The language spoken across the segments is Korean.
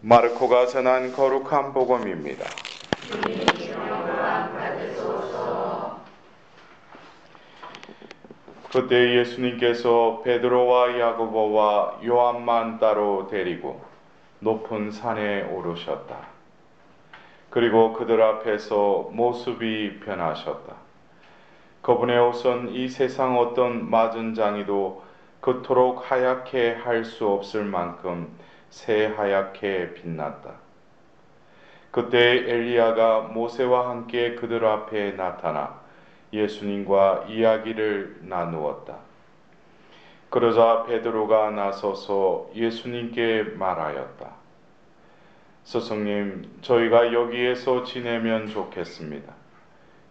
마르코가 전한 거룩한 복음입니다. 그때 예수님께서 베드로와 야고보와 요한만 따로 데리고 높은 산에 오르셨다. 그리고 그들 앞에서 모습이 변하셨다. 그분의 옷은 이 세상 어떤 맞은 장이도 그토록 하얗게 할 수 없을 만큼 새하얗게 빛났다. 그때 엘리야가 모세와 함께 그들 앞에 나타나 예수님과 이야기를 나누었다. 그러자 베드로가 나서서 예수님께 말하였다. 스승님, 저희가 여기에서 지내면 좋겠습니다.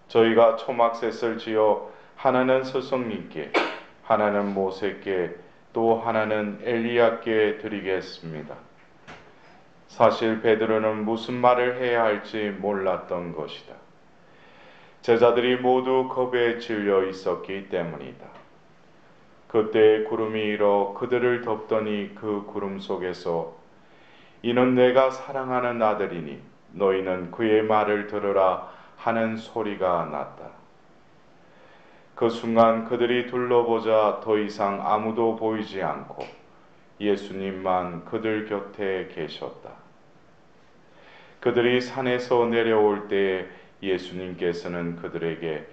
저희가 초막셋을 지어 하나는 스승님께, 하나는 모세께, 또 하나는 엘리야께 드리겠습니다. 사실 베드로는 무슨 말을 해야 할지 몰랐던 것이다. 제자들이 모두 겁에 질려 있었기 때문이다. 그때 구름이 일어 그들을 덮더니 그 구름 속에서 이는 내가 사랑하는 아들이니 너희는 그의 말을 들으라 하는 소리가 났다. 그 순간 그들이 둘러보자 더 이상 아무도 보이지 않고 예수님만 그들 곁에 계셨다. 그들이 산에서 내려올 때에 예수님께서는 그들에게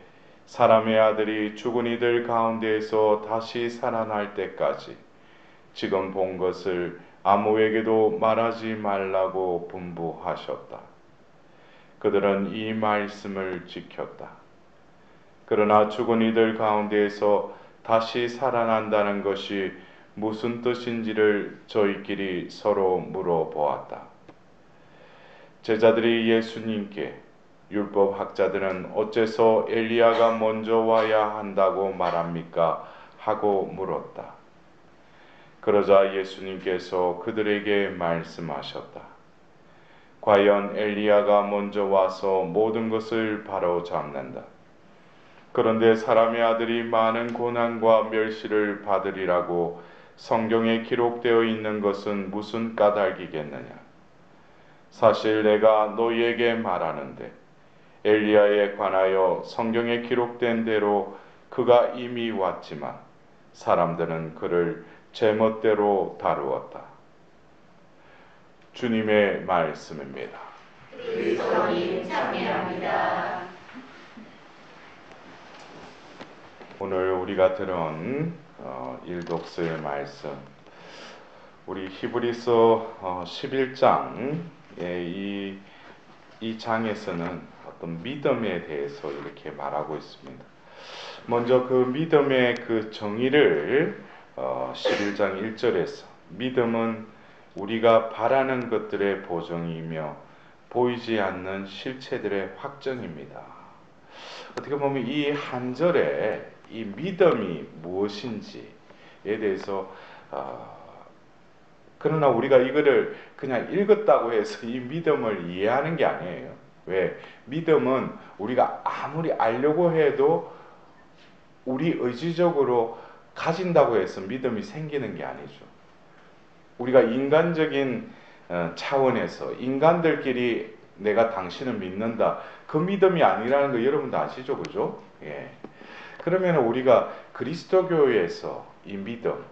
사람의 아들이 죽은 이들 가운데에서 다시 살아날 때까지 지금 본 것을 아무에게도 말하지 말라고 분부하셨다. 그들은 이 말씀을 지켰다. 그러나 죽은 이들 가운데에서 다시 살아난다는 것이 무슨 뜻인지를 저희끼리 서로 물어보았다. 제자들이 예수님께 율법 학자들은 어째서 엘리야가 먼저 와야 한다고 말합니까? 하고 물었다. 그러자 예수님께서 그들에게 말씀하셨다. 과연 엘리야가 먼저 와서 모든 것을 바로 잡는다. 그런데 사람의 아들이 많은 고난과 멸시를 받으리라고 성경에 기록되어 있는 것은 무슨 까닭이겠느냐? 사실 내가 너희에게 말하는데 엘리야에 관하여 성경에 기록된 대로 그가 이미 왔지만 사람들은 그를 제멋대로 다루었다. 주님의 말씀입니다. 그리스도님 참여합니다. 오늘 우리가 들은 어, 일독서의 말씀, 우리 히브리서 어, 11장의 이, 이 장에서는 어떤 믿음에 대해서 이렇게 말하고 있습니다. 먼저 그 믿음의 그 정의를 어, 11장 1절에서 믿음은 우리가 바라는 것들의 보정이며 보이지 않는 실체들의 확정입니다. 어떻게 보면 이 한 절에 이 믿음이 무엇인지에 대해서 어, 그러나 우리가 이거를 그냥 읽었다고 해서 이 믿음을 이해하는 게 아니에요. 왜? 믿음은 우리가 아무리 알려고 해도 우리 의지적으로 가진다고 해서 믿음이 생기는 게 아니죠. 우리가 인간적인 어, 차원에서 인간들끼리 내가 당신을 믿는다. 그 믿음이 아니라는 거 여러분도 아시죠? 그죠? 예. 그러면 우리가 그리스도교에서 이 믿음,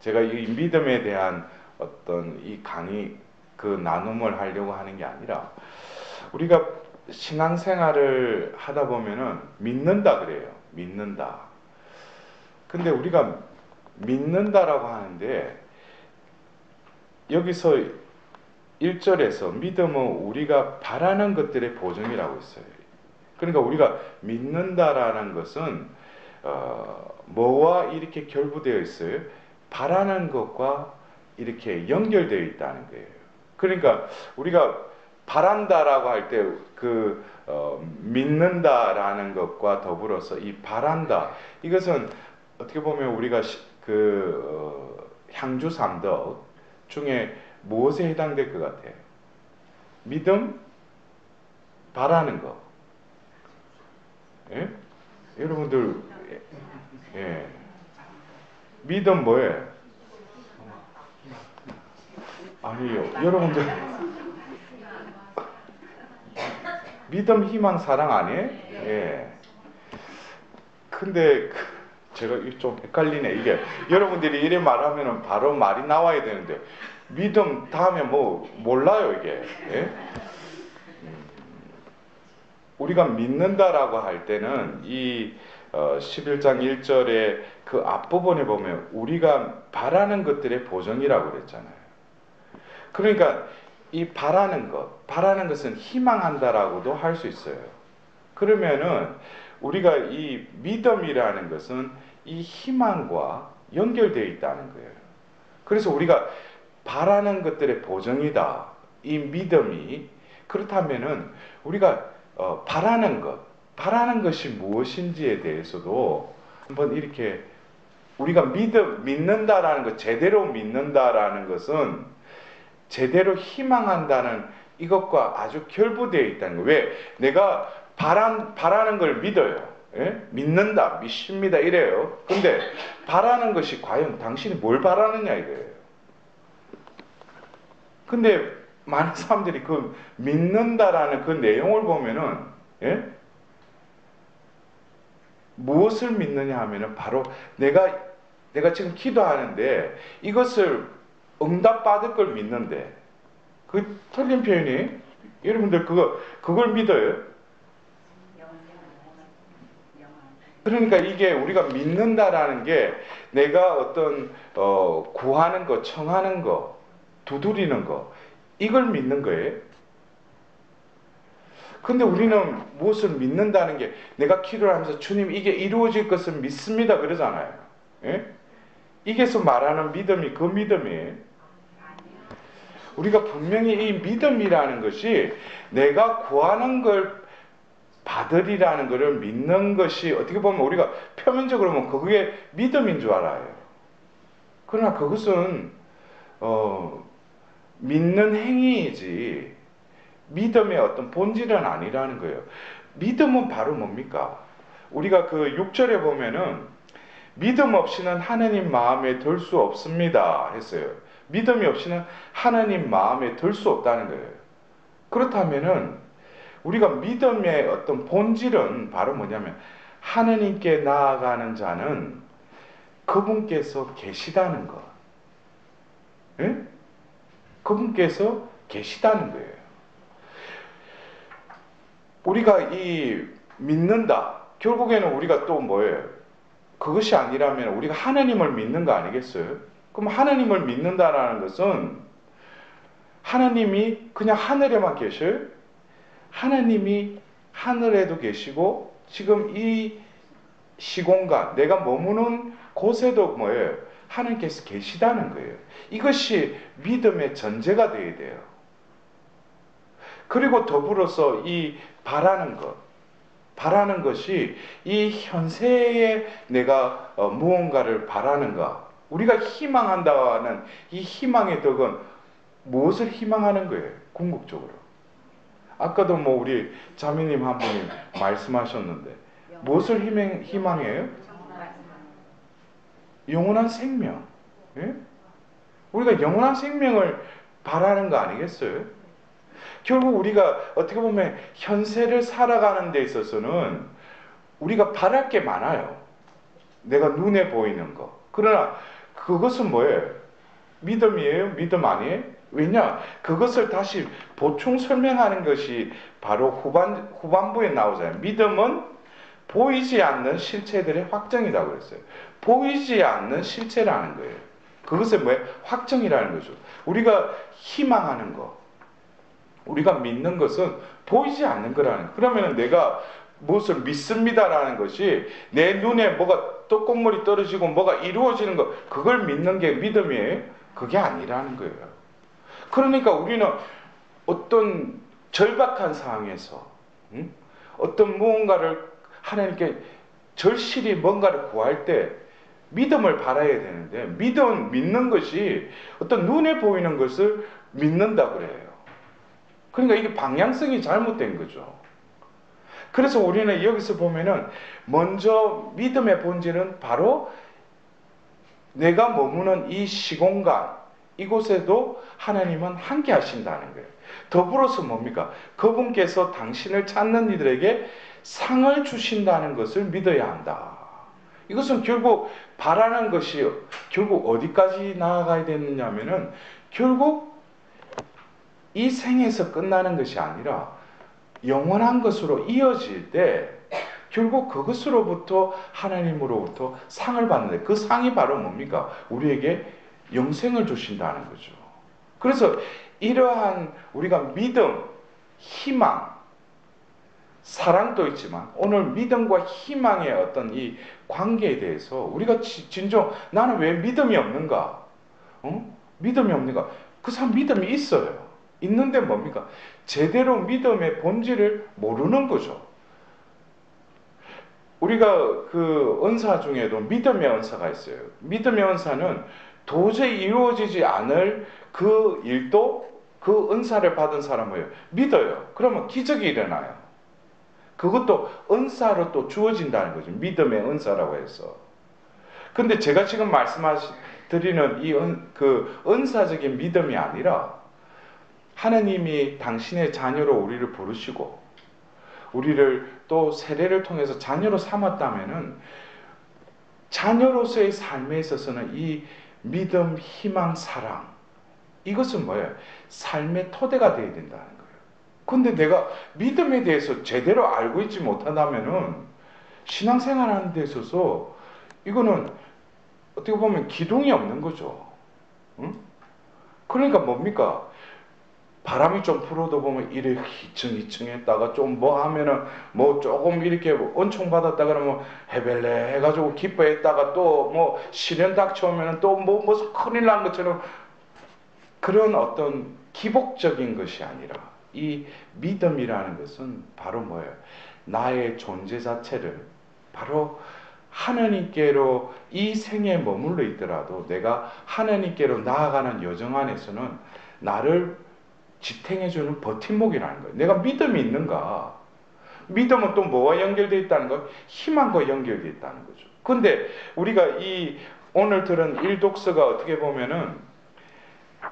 제가 이 믿음에 대한 어떤 이 강의 그 나눔을 하려고 하는 게 아니라 우리가 신앙생활을 하다 보면은 믿는다 그래요. 믿는다. 근데 우리가 믿는다라고 하는데 여기서 1절에서 믿음은 우리가 바라는 것들의 보증이라고 있어요. 그러니까 우리가 믿는다라는 것은 어, 뭐와 이렇게 결부되어 있어요? 바라는 것과 이렇게 연결되어 있다는 거예요. 그러니까 우리가 바란다라고 할 때그 어, 믿는다라는 것과 더불어서 이 바란다 이것은 어떻게 보면 우리가 시, 그 어, 향주 삼덕 중에 무엇에 해당될 것 같아요? 믿음, 바라는 거. 예? 여러분들 예. 믿음 뭐예요? 아니요. 여러분들 믿음, 희망, 사랑 아니에요? 예. 근데 그- 제가 좀 헷갈리네. 이게 여러분들이 이래 말하면은 바로 말이 나와야 되는데 믿음 다음에 뭐 몰라요 이게. 예? 음, 우리가 믿는다라고 할 때는 이 어, 11장 1절의 그 앞부분에 보면 우리가 바라는 것들의 보정이라고 그랬잖아요. 그러니까 이 바라는 것, 바라는 것은 희망한다라고도 할 수 있어요. 그러면은 우리가 이 믿음이라는 것은 이 희망과 연결되어 있다는 거예요. 그래서 우리가 바라는 것들의 보정이다. 이 믿음이 그렇다면은 우리가 어, 바라는 것, 바라는 것이 무엇인지에 대해서도 한번 이렇게 우리가 믿음 믿는다라는 것, 제대로 믿는다라는 것은 제대로 희망한다는 이것과 아주 결부되어 있다는 거예요. 왜? 내가 바란, 바라는 걸 믿어요. 예? 믿는다, 믿습니다 이래요. 근데 바라는 것이 과연 당신이 뭘 바라느냐 이거예요. 근데 많은 사람들이 그 믿는다라는 그 내용을 보면은 예? 무엇을 믿느냐 하면은 바로 내가 내가 지금 기도하는데 이것을 응답 받을 걸 믿는데 그 틀린 표현이 여러분들 그거 그걸 믿어요? 그러니까 이게 우리가 믿는다라는 게 내가 어떤 어, 구하는 거, 청하는 거, 두드리는 거 이걸 믿는 거예요. 근데 우리는 무엇을 믿는다는 게 내가 기도를 하면서 주님 이게 이루어질 것을 믿습니다 그러잖아요. 예? 이게서 말하는 믿음이 그 믿음이에요. 우리가 분명히 이 믿음이라는 것이 내가 구하는 걸 받으리라는 것을 믿는 것이 어떻게 보면 우리가 표면적으로 보면 그게 믿음인 줄 알아요. 그러나 그것은 어, 믿는 행위이지 믿음의 어떤 본질은 아니라는 거예요. 믿음은 바로 뭡니까? 우리가 그 6절에 보면은 믿음 없이는 하나님 마음에 들 수 없습니다 했어요. 믿음이 없이는 하나님 마음에 들 수 없다는 거예요. 그렇다면은 우리가 믿음의 어떤 본질은 바로 뭐냐면 하나님께 나아가는 자는 그분께서 계시다는 것. 예? 그분께서 계시다는 거예요. 우리가 이 믿는다. 결국에는 우리가 또 뭐예요? 그것이 아니라면 우리가 하나님을 믿는 거 아니겠어요? 그럼 하나님을 믿는다라는 것은 하나님이 그냥 하늘에만 계셔요? 하나님이 하늘에도 계시고 지금 이 시공간 내가 머무는 곳에도 뭐예요? 하나님께서 계시다는 거예요. 이것이 믿음의 전제가 되어야 돼요. 그리고 더불어서 이 바라는 것, 바라는 것이 이 현세에 내가 어, 무언가를 바라는가, 우리가 희망한다는 이 희망의 덕은 무엇을 희망하는 거예요? 궁극적으로. 아까도 뭐 우리 자매님 한 분이 말씀하셨는데 무엇을 희망, 희망해요? 영원한 생명. 예? 우리가 영원한 생명을 바라는 거 아니겠어요? 결국 우리가 어떻게 보면 현세를 살아가는 데 있어서는 우리가 바랄 게 많아요. 내가 눈에 보이는 거. 그러나 그것은 뭐예요? 믿음이에요? 믿음 아니에요? 왜냐? 그것을 다시 보충 설명하는 것이 바로 후반, 후반부에 나오잖아요. 믿음은 보이지 않는 실체들의 확정이라고 그랬어요. 보이지 않는 실체라는 거예요. 그것은 뭐예요? 확정이라는 거죠. 우리가 희망하는 거, 우리가 믿는 것은 보이지 않는 거라는. 그러면 내가 무엇을 믿습니다라는 것이 내 눈에 뭐가 떡국물이 떨어지고 뭐가 이루어지는 것, 그걸 믿는 게 믿음이에요? 그게 아니라는 거예요. 그러니까 우리는 어떤 절박한 상황에서 응? 어떤 무언가를 하나님께 절실히 뭔가를 구할 때 믿음을 바라야 되는데 믿음 믿는 것이 어떤 눈에 보이는 것을 믿는다 그래요. 그러니까 이게 방향성이 잘못된 거죠. 그래서 우리는 여기서 보면은 먼저 믿음의 본질은 바로 내가 머무는 이 시공간, 이곳에도 하나님은 함께 하신다는 거예요. 더불어서 뭡니까? 그분께서 당신을 찾는 이들에게 상을 주신다는 것을 믿어야 한다. 이것은 결국 바라는 것이 결국 어디까지 나아가야 되느냐면은 결국 이 생에서 끝나는 것이 아니라 영원한 것으로 이어질 때 결국 그것으로부터 하나님으로부터 상을 받는데 그 상이 바로 뭡니까? 우리에게 영생을 주신다는 거죠. 그래서 이러한 우리가 믿음, 희망, 사랑도 있지만 오늘 믿음과 희망의 어떤 이 관계에 대해서 우리가 진정 나는 왜 믿음이 없는가? 어? 믿음이 없는가? 그 사람 믿음이 있어요. 있는데 뭡니까? 제대로 믿음의 본질을 모르는 거죠. 우리가 그 은사 중에도 믿음의 은사가 있어요. 믿음의 은사는 도저히 이루어지지 않을 그 일도 그 은사를 받은 사람을 믿어요. 그러면 기적이 일어나요. 그것도 은사로 또 주어진다는 거죠. 믿음의 은사라고 해서. 근데 제가 지금 말씀드리는 이 은, 그 은사적인 믿음이 아니라 하나님이 당신의 자녀로 우리를 부르시고 우리를 또 세례를 통해서 자녀로 삼았다면은 자녀로서의 삶에 있어서는 이 믿음, 희망, 사랑 이것은 뭐예요? 삶의 토대가 되어야 거예요. 근데 내가 믿음에 대해서 제대로 알고 있지 못한다면은 신앙생활 하는 데 있어서 이거는 어떻게 보면 기둥이 없는 거죠. 응? 그러니까 뭡니까? 바람이 좀 불어도 보면 이래 희청희청했다가 좀 뭐 하면은 뭐 조금 이렇게 은총 받았다 그러면 해벨레 해가지고 기뻐했다가 또 뭐 시련 닥쳐오면은 또뭐 뭐 큰일 난 것처럼 그런 어떤 기복적인 것이 아니라 이 믿음이라는 것은 바로 뭐예요? 나의 존재 자체를 바로 하나님께로 이 생에 머물러 있더라도 내가 하나님께로 나아가는 여정 안에서는 나를 지탱해주는 버팀목이라는 거예요. 내가 믿음이 있는가? 믿음은 또 뭐와 연결되어 있다는 거? 희망과 연결되어 있다는 거죠. 근데 우리가 이 오늘 들은 일독서가 어떻게 보면은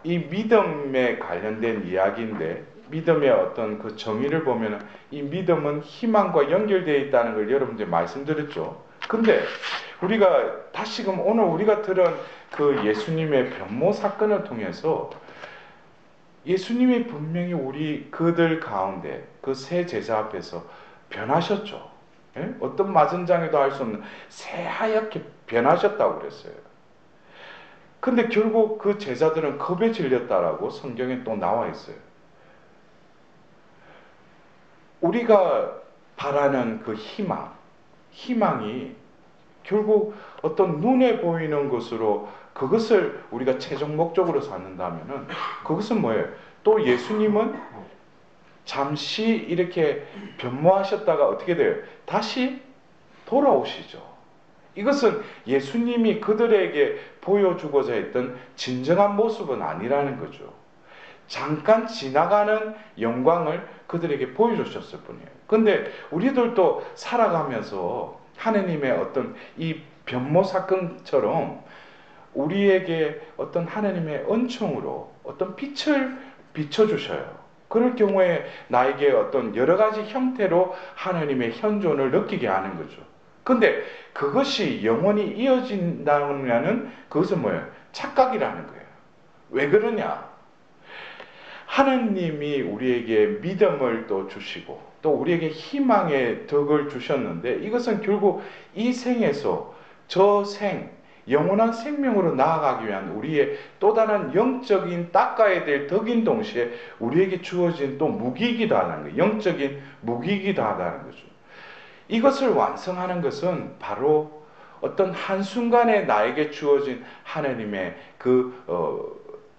이 믿음에 관련된 이야기인데 믿음의 어떤 그 정의를 보면 이 믿음은 희망과 연결되어 있다는 걸 여러분들 말씀드렸죠. 근데 우리가 다시금 오늘 우리가 들은 그 예수님의 변모 사건을 통해서 예수님이 분명히 우리 그들 가운데 그세 제자 앞에서 변하셨죠. 예? 어떤 마전장에도 할수 없는 새하얗게 변하셨다고 그랬어요. 근데 결국 그 제자들은 겁에 질렸다라고 성경에 또 나와 있어요. 우리가 바라는 그 희망, 희망이 결국 어떤 눈에 보이는 것으로 그것을 우리가 최종 목적으로 삼는다면은 그것은 뭐예요? 또 예수님은 잠시 이렇게 변모하셨다가 어떻게 돼요? 다시 돌아오시죠. 이것은 예수님이 그들에게 보여주고자 했던 진정한 모습은 아니라는 거죠. 잠깐 지나가는 영광을 그들에게 보여주셨을 뿐이에요. 근데 우리들도 살아가면서 하느님의 어떤 이 변모 사건처럼 우리에게 어떤 하나님의 은총으로 어떤 빛을 비춰주셔요. 그럴 경우에 나에게 어떤 여러 가지 형태로 하나님의 현존을 느끼게 하는 거죠. 근데 그것이 영원히 이어진다면 그것은 뭐예요? 착각이라는 거예요. 왜 그러냐? 하나님이 우리에게 믿음을 또 주시고 또 우리에게 희망의 덕을 주셨는데 이것은 결국 이 생에서 저 생, 영원한 생명으로 나아가기 위한 우리의 또 다른 영적인 닦아야 될 덕인 동시에 우리에게 주어진 또 무기이기도 하다는 거예요. 영적인 무기이기도 하다는 거죠. 이것을 완성하는 것은 바로 어떤 한순간에 나에게 주어진 하나님의 그, 어,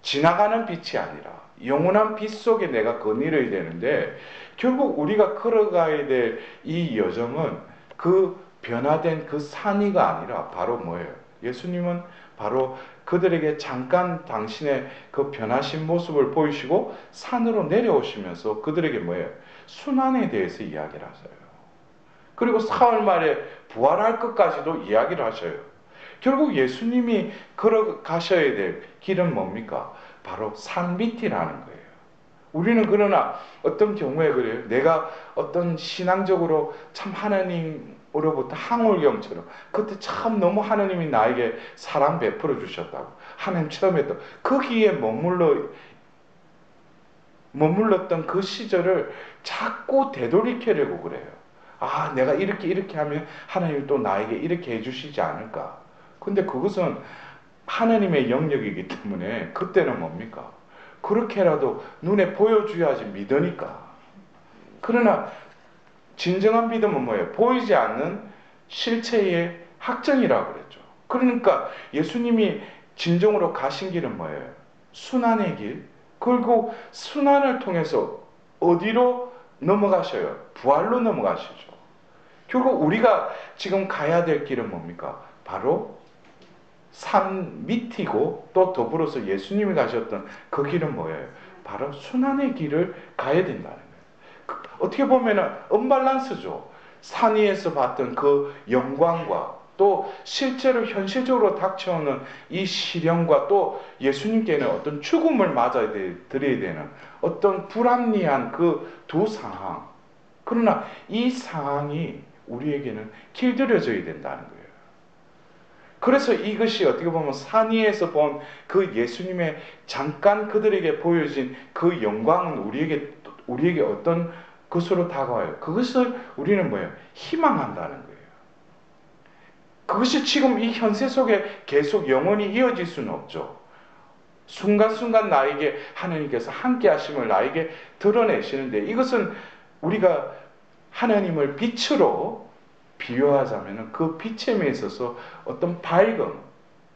지나가는 빛이 아니라 영원한 빛 속에 내가 거닐어야 되는데 결국 우리가 걸어가야 될 이 여정은 그 변화된 그 산이가 아니라 바로 뭐예요? 예수님은 바로 그들에게 잠깐 당신의 그 변하신 모습을 보이시고 산으로 내려오시면서 그들에게 뭐예요? 순환에 대해서 이야기를 하세요. 그리고 사흘 만에 부활할 것까지도 이야기를 하셔요. 결국 예수님이 걸어가셔야 될 길은 뭡니까? 바로 산 밑이라는 거예요. 우리는 그러나 어떤 경우에 그래요. 내가 어떤 신앙적으로 참 하나님으로부터 항월경처럼 그때 참 너무 하나님이 나에게 사랑 베풀어 주셨다고 하나님 처음에 또 거기에 머물러 머물렀던 그 시절을 자꾸 되돌이켜려고 그래요. 아, 내가 이렇게 이렇게 하면 하나님 또 나에게 이렇게 해주시지 않을까. 근데 그것은 하나님의 영역이기 때문에 그때는 뭡니까? 그렇게라도 눈에 보여줘야지 믿으니까. 그러나 진정한 믿음은 뭐예요? 보이지 않는 실체의 확정이라고 그랬죠. 그러니까 예수님이 진정으로 가신 길은 뭐예요? 순환의 길. 그리고 순환을 통해서 어디로 넘어가셔요? 부활로 넘어가시죠. 결국 우리가 지금 가야 될 길은 뭡니까? 바로 산 밑이고 또 더불어서 예수님이 가셨던 그 길은 뭐예요? 바로 순환의 길을 가야 된다는 거예요. 그, 어떻게 보면 언밸런스죠. 산 위에서 봤던 그 영광과 또 실제로 현실적으로 닥쳐오는 이 시련과 또 예수님께는 어떤 죽음을 맞아야 드려야 되는 어떤 불합리한 그 두 상황. 그러나 이 상황이 우리에게는 길들여져야 된다는 거예요. 그래서 이것이 어떻게 보면 산 위에서 본 그 예수님의 잠깐 그들에게 보여진 그 영광은 우리에게 우리에게 어떤 것으로 다가와요. 그것을 우리는 뭐예요? 희망한다는 거예요. 그것이 지금 이 현세 속에 계속 영원히 이어질 수는 없죠. 순간순간 나에게 하나님께서 함께 하심을 나에게 드러내시는데 이것은 우리가 하나님을 빛으로 비유하자면 그 빛에 있어서 어떤 밝음,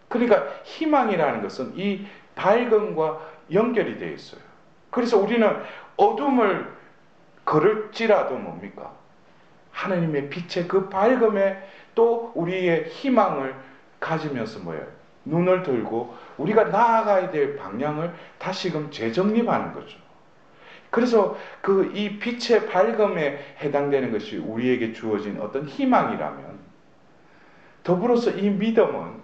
그러니까 희망이라는 것은 이 밝음과 연결이 되어 있어요. 그래서 우리는 어둠을 걸을지라도 뭡니까? 하나님의 빛의 그 밝음에 또 우리의 희망을 가지면서 뭐예요? 눈을 들고 우리가 나아가야 될 방향을 다시금 재정립하는 거죠. 그래서 그 이 빛의 밝음에 해당되는 것이 우리에게 주어진 어떤 희망이라면 더불어서 이 믿음은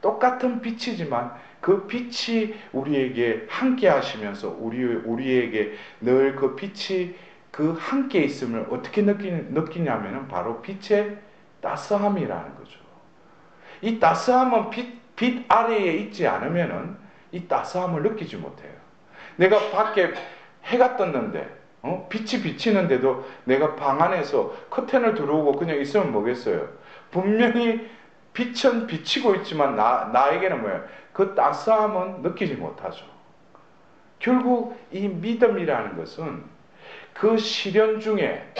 똑같은 빛이지만 그 빛이 우리에게 함께 하시면서 우리, 우리에게 늘 그 빛이 그 함께 있음을 어떻게 느끼, 느끼냐면 바로 빛의 따스함이라는 거죠. 이 따스함은 빛, 빛 아래에 있지 않으면은 이 따스함을 느끼지 못해요. 내가 밖에 해가 떴는데 어? 빛이 비치는데도 내가 방 안에서 커튼을 들어오고 그냥 있으면 뭐겠어요? 분명히 빛은 비치고 있지만 나, 나에게는 뭐예요? 그 따스함은 느끼지 못하죠. 결국 이 믿음이라는 것은 그 시련 중에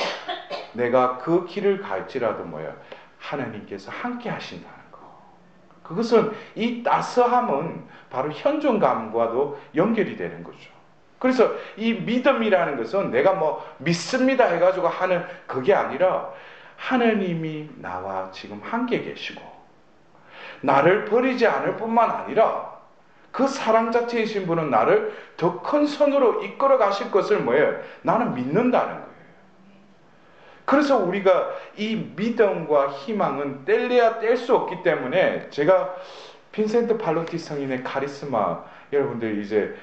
내가 그 길을 갈지라도 뭐예요? 하나님께서 함께 하신다는 거. 그것은 이 따스함은 바로 현존감과도 연결이 되는 거죠. 그래서 이 믿음이라는 것은 내가 뭐 믿습니다 해가지고 하는 그게 아니라 하나님이 나와 지금 함께 계시고 나를 버리지 않을 뿐만 아니라 그 사랑 자체이신 분은 나를 더큰 선으로 이끌어 가실 것을 뭐예요? 나는 믿는다는 거예요. 그래서 우리가 이 믿음과 희망은 뗄래야 뗄 수 없기 때문에 제가 빈센트 팔로티 성인의 카리스마 여러분들 이제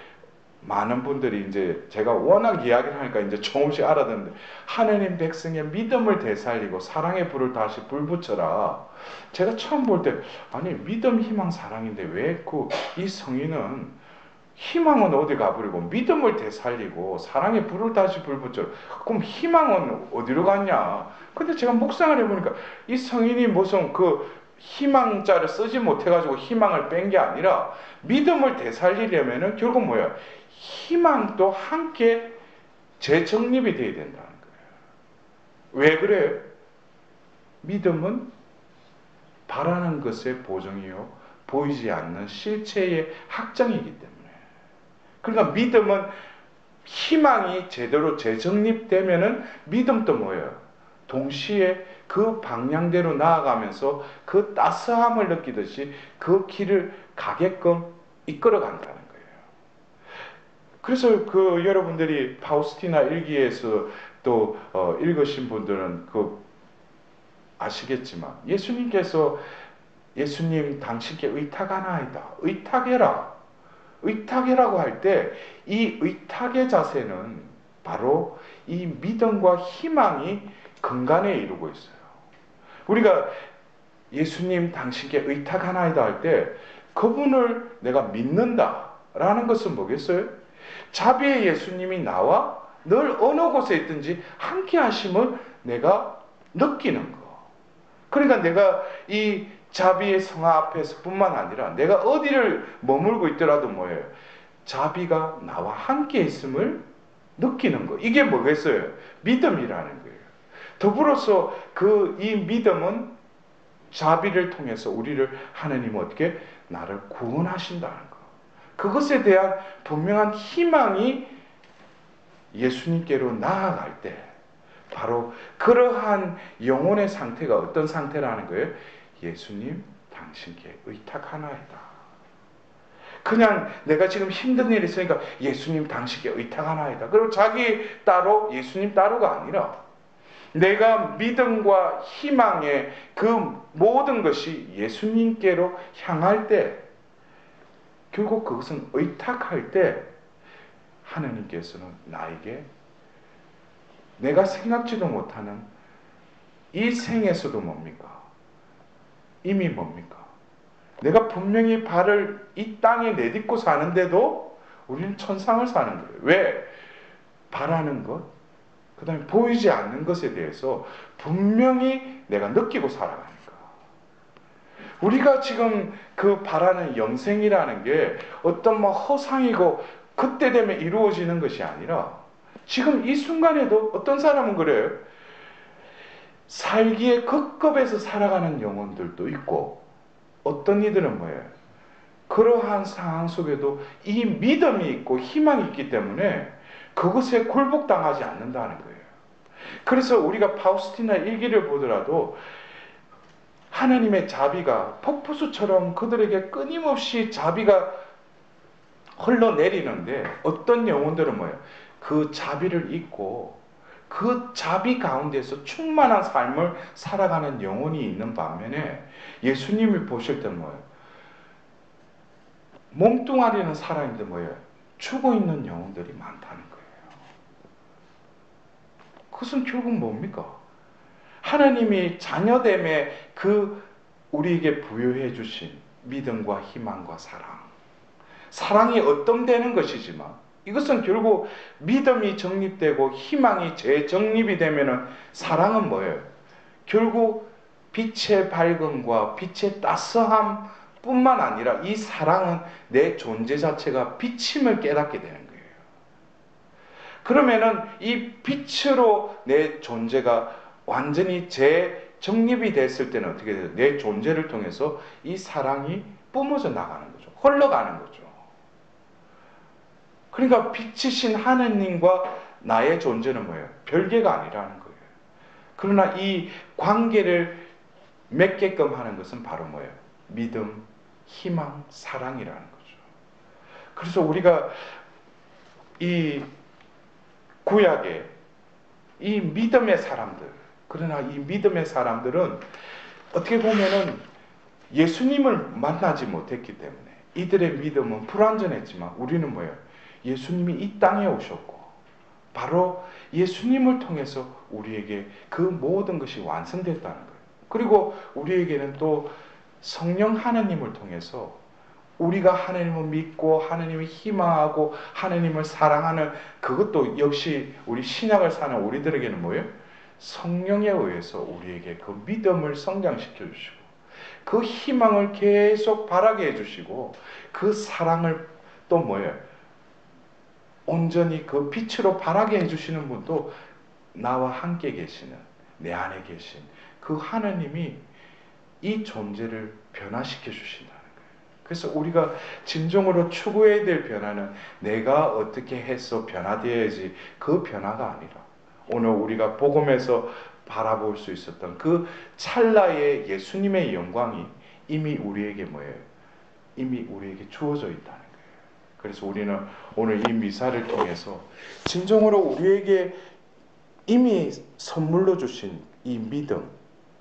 많은 분들이 이제 제가 워낙 이야기를 하니까 이제 조금씩 알아듣는데 하나님 백성의 믿음을 되살리고 사랑의 불을 다시 불붙여라. 제가 처음 볼 때 아니 믿음, 희망, 사랑인데 왜 그 이 성인은 희망은 어디 가버리고 믿음을 되살리고 사랑의 불을 다시 불붙여. 그럼 희망은 어디로 갔냐? 근데 제가 묵상을 해보니까 이 성인이 무슨 그 희망자를 쓰지 못해가지고 희망을 뺀 게 아니라 믿음을 되살리려면은 결국 뭐야? 희망도 함께 재정립이 돼야 된다는 거예요. 왜 그래요? 믿음은 바라는 것의 보정이요. 보이지 않는 실체의 확정이기 때문에. 그러니까 믿음은 희망이 제대로 재정립되면은 믿음도 뭐예요? 동시에 그 방향대로 나아가면서 그 따스함을 느끼듯이 그 길을 가게끔 이끌어 간다는 거예요. 그래서 그 여러분들이 파우스티나 일기에서 또 어, 읽으신 분들은 그 아시겠지만 예수님께서 예수님 당신께 의탁하나이다. 의탁해라. 의탁해라고 할 때 이 의탁의 자세는 바로 이 믿음과 희망이 근간에 이루고 있어요. 우리가 예수님 당신께 의탁하나이다 할 때 그분을 내가 믿는다라는 것은 뭐겠어요? 자비의 예수님이 나와 늘 어느 곳에 있든지 함께 하심을 내가 느끼는 거. 그러니까 내가 이 자비의 성화 앞에서뿐만 아니라 내가 어디를 머물고 있더라도 뭐예요? 자비가 나와 함께 있음을 느끼는 거. 이게 뭐겠어요? 믿음이라는 거예요. 더불어서 그 이 믿음은 자비를 통해서 우리를 하나님 어떻게 나를 구원하신다는 거. 그것에 대한 분명한 희망이 예수님께로 나아갈 때 바로 그러한 영혼의 상태가 어떤 상태라는 거예요? 예수님 당신께 의탁하나이다. 그냥 내가 지금 힘든 일이 있으니까 예수님 당신께 의탁하나이다. 그리고 자기 따로 예수님 따로가 아니라 내가 믿음과 희망의 그 모든 것이 예수님께로 향할 때 결국 그것은 의탁할 때 하나님께서는 나에게 내가 생각지도 못하는 이 생에서도 뭡니까? 이미 뭡니까? 내가 분명히 발을 이 땅에 내딛고 사는데도 우리는 천상을 사는 거예요. 왜? 바라는 것, 그 다음에 보이지 않는 것에 대해서 분명히 내가 느끼고 살아가니까. 우리가 지금 그 바라는 영생이라는 게 어떤 뭐 허상이고 그때 되면 이루어지는 것이 아니라 지금 이 순간에도 어떤 사람은 그래요. 살기에 급급해서 살아가는 영혼들도 있고 어떤 이들은 뭐예요? 그러한 상황 속에도 이 믿음이 있고 희망이 있기 때문에 그것에 굴복당하지 않는다는 거예요. 그래서 우리가 파우스티나 일기를 보더라도 하나님의 자비가 폭포수처럼 그들에게 끊임없이 자비가 흘러내리는데 어떤 영혼들은 뭐예요? 그 자비를 잊고 그 자비 가운데서 충만한 삶을 살아가는 영혼이 있는 반면에 예수님이 보실 때 뭐예요? 몸뚱아리는 살아있는데 뭐예요? 죽어 있는 영혼들이 많다는 거예요. 그것은 결국 뭡니까? 하나님이 자녀됨에 그 우리에게 부여해 주신 믿음과 희망과 사랑. 사랑이 어떤되는 것이지만 이것은 결국 믿음이 정립되고 희망이 재정립이 되면은 사랑은 뭐예요? 결국 빛의 밝음과 빛의 따스함 뿐만 아니라 이 사랑은 내 존재 자체가 비침을 깨닫게 되는 거예요. 그러면은 이 빛으로 내 존재가 완전히 재정립이 됐을 때는 어떻게 돼요? 내 존재를 통해서 이 사랑이 뿜어져 나가는 거죠. 흘러가는 거죠. 그러니까 빛이신 하느님과 나의 존재는 뭐예요? 별개가 아니라는 거예요. 그러나 이 관계를 맺게끔 하는 것은 바로 뭐예요? 믿음, 희망, 사랑이라는 거죠. 그래서 우리가 이 구약의 이 믿음의 사람들, 그러나 이 믿음의 사람들은 어떻게 보면은 예수님을 만나지 못했기 때문에 이들의 믿음은 불완전했지만 우리는 뭐예요? 예수님이 이 땅에 오셨고 바로 예수님을 통해서 우리에게 그 모든 것이 완성됐다는 거예요. 그리고 우리에게는 또 성령 하나님을 통해서 우리가 하나님을 믿고 하나님을 희망하고 하나님을 사랑하는 그것도 역시 우리 신약을 사는 우리들에게는 뭐예요? 성령에 의해서 우리에게 그 믿음을 성장시켜 주시고 그 희망을 계속 바라게 해 주시고 그 사랑을 또 뭐예요? 온전히 그 빛으로 바라게 해 주시는 분도 나와 함께 계시는 내 안에 계신 그 하나님이 이 존재를 변화시켜 주신다는 거예요. 그래서 우리가 진정으로 추구해야 될 변화는 내가 어떻게 해서 변화되어야지 그 변화가 아니라 오늘 우리가 복음에서 바라볼 수 있었던 그 찰나의 예수님의 영광이 이미 우리에게 뭐예요? 이미 우리에게 주어져 있다는 그래서 우리는 오늘 이 미사를 통해서 진정으로 우리에게 이미 선물로 주신 이 믿음,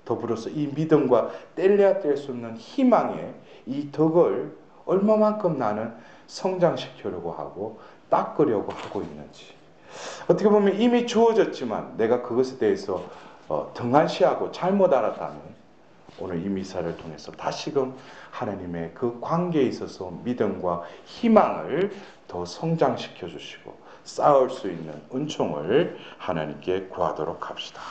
더불어서 이 믿음과 뗄래야 뗄 수 없는 희망의 이 덕을 얼마만큼 나는 성장시키려고 하고 닦으려고 하고 있는지 어떻게 보면 이미 주어졌지만 내가 그것에 대해서 어, 등한시하고 잘못 알았다면 오늘 이 미사를 통해서 다시금 하나님의 그 관계에 있어서 믿음과 희망을 더 성장시켜 주시고 쌓을 수 있는 은총을 하나님께 구하도록 합시다.